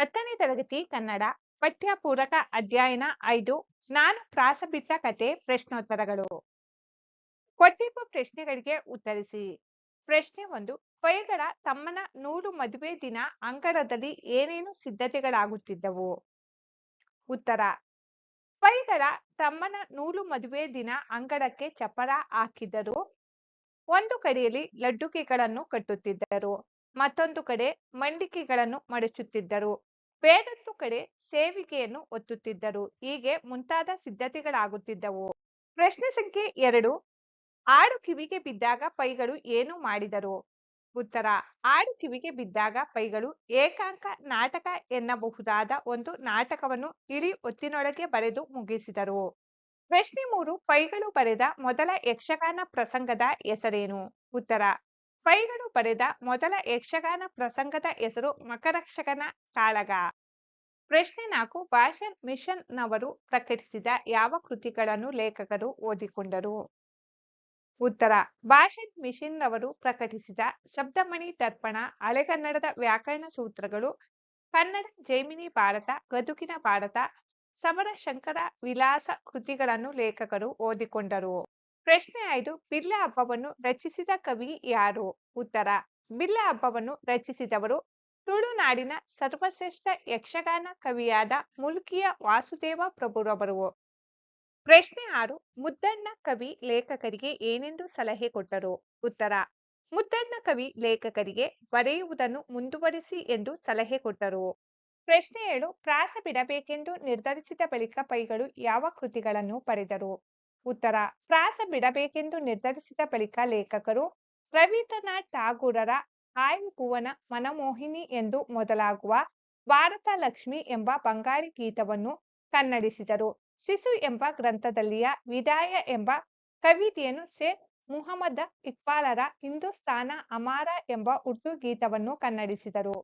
ಹತ್ತನೇ ತರಗತಿ ಕನ್ನಡ ಪಠ್ಯ ಪೂರಕ ಅಧ್ಯಯನ ಐದು, ನಾನು ಪ್ರಾಸಬಿಟ್ಟ ಕತೆ ಪ್ರಶ್ನೋತ್ತರಗಳು. ಕೊಟ್ಟಿರುವ ಪ್ರಶ್ನೆಗಳಿಗೆ ಉತ್ತರಿಸಿ. ಪ್ರಶ್ನೆ ಒಂದು, ಪೈಗಳ ತಮ್ಮನ ನೂರು ಮದುವೆ ದಿನ ಅಂಗಳದಲ್ಲಿ ಏನೇನು ಸಿದ್ಧತೆಗಳಾಗುತ್ತಿದ್ದವು? ಉತ್ತರ, ಪೈಗಳ ತಮ್ಮನ ನೂಲು ಮದುವೆ ದಿನ ಅಂಗಳಕ್ಕೆ ಚಪ್ಪರ ಹಾಕಿದ್ದರು. ಒಂದು ಕಡೆಯಲ್ಲಿ ಲಡ್ಡುಕೆಗಳನ್ನು ಕಟ್ಟುತ್ತಿದ್ದರು, ಮತ್ತೊಂದು ಕಡೆ ಮಂಡಿಕೆಗಳನ್ನು ಮಡಚುತ್ತಿದ್ದರು. ಬೇರೊಂದು ಕಡೆ ಸೇವಿಕೆಯನ್ನು ಒತ್ತುತ್ತಿದ್ದರು. ಹೀಗೆ ಮುಂತಾದ ಸಿದ್ಧತೆಗಳಾಗುತ್ತಿದ್ದವು. ಪ್ರಶ್ನೆ ಸಂಖ್ಯೆ ಎರಡು, ಆಡು ಕಿವಿಗೆ ಬಿದ್ದಾಗ ಪೈಗಳು ಏನು ಮಾಡಿದರು? ಉತ್ತರ, ಆಡು ಕಿವಿಗೆ ಬಿದ್ದಾಗ ಪೈಗಳು ಏಕಾಂಕ ನಾಟಕ ಎನ್ನಬಹುದಾದ ಒಂದು ನಾಟಕವನ್ನು ಇಳಿ ಒತ್ತಿನೊಳಗೆ ಬರೆದು ಮುಗಿಸಿದರು. ಪ್ರಶ್ನೆ ಮೂರು, ಪೈಗಳು ಬರೆದ ಮೊದಲ ಯಕ್ಷಗಾನ ಪ್ರಸಂಗದ ಹೆಸರೇನು? ಉತ್ತರ ಪೈಗಳು ಬರೆದ ಮೊದಲ ಯಕ್ಷಗಾನ ಪ್ರಸಂಗದ ಹೆಸರು ಮಕರಕ್ಷಕನ ಕಾಳಗ ಪ್ರಶ್ನೆ ನಾಲ್ಕು, ಭಾಷನ್ ಮಿಷನ್ ನವರು ಪ್ರಕಟಿಸಿದ ಯಾವ ಕೃತಿಗಳನ್ನು ಲೇಖಕರು ಓದಿಕೊಂಡರು? ಉತ್ತರ, ಭಾಷನ್ ಮಿಷನ್ ನವರು ಪ್ರಕಟಿಸಿದ ಶಬ್ದಮಣಿ ದರ್ಪಣ ಹಳೆಗನ್ನಡದ ವ್ಯಾಕರಣ ಸೂತ್ರಗಳು, ಕನ್ನಡ, ಜೈಮಿನಿ ಭಾರತ ಗದುಕಿನ ಭಾರತ ಸಮರ ಶಂಕರ ವಿಲಾಸ ಕೃತಿಗಳನ್ನು ಲೇಖಕರು ಓದಿಕೊಂಡರು. ಪ್ರಶ್ನೆ ಐದು, ಬಿರ್ಲೆ ಹಬ್ಬವನ್ನು ರಚಿಸಿದ ಕವಿ ಯಾರು? ಉತ್ತರ, ಬಿರ್ಲೆ ಹಬ್ಬವನ್ನು ರಚಿಸಿದವರು ತುಳುನಾಡಿನ ಸರ್ವಶ್ರೇಷ್ಠ ಯಕ್ಷಗಾನ ಕವಿಯಾದ ಮುಲ್ಕಿಯ ವಾಸುದೇವ ಪ್ರಭುರವರು. ಪ್ರಶ್ನೆ ಆರು, ಮುದ್ದಣ್ಣ ಕವಿ ಲೇಖಕರಿಗೆ ಏನೆಂದು ಸಲಹೆ ಕೊಟ್ಟರು? ಉತ್ತರ, ಮುದ್ದಣ್ಣ ಕವಿ ಲೇಖಕರಿಗೆ ಬರೆಯುವುದನ್ನು ಮುಂದುವರಿಸಿ ಎಂದು ಸಲಹೆ ಕೊಟ್ಟರು. ಪ್ರಶ್ನೆ ಏಳು, ಪ್ರಾಸ ಬಿಡಬೇಕೆಂದು ನಿರ್ಧರಿಸಿದ ಬಳಿಕ ಪೈಗಳು ಯಾವ ಕೃತಿಗಳನ್ನು ಬರೆದರು? ಉತ್ತರ, ಪ್ರಾಸ ಬಿಡಬೇಕೆಂದು ನಿರ್ಧರಿಸಿದ ಬಳಿಕ ಲೇಖಕರು ರವೀಂದ್ರನಾಥ್ ಠಾಗೂರರ ಆಯ್ ಭುವನ ಮನಮೋಹಿನಿ ಎಂದು ಮೊದಲಾಗುವ ಭಾರತ ಲಕ್ಷ್ಮಿ ಎಂಬ ಬಂಗಾಳಿ ಗೀತವನ್ನು ಕನ್ನಡಿಸಿದರು. ಸಿಸು ಎಂಬ ಗ್ರಂಥದಲ್ಲಿಯ ವಿದಾಯ ಎಂಬ ಕವಿತೆಯನ್ನು ಶೇಖ್ ಮುಹಮ್ಮದ ಇಕ್ಬಾಲರ ಹಿಂದೂಸ್ತಾನ ಅಮಾರ ಎಂಬ ಉರ್ದು ಗೀತವನ್ನು ಕನ್ನಡಿಸಿದರು.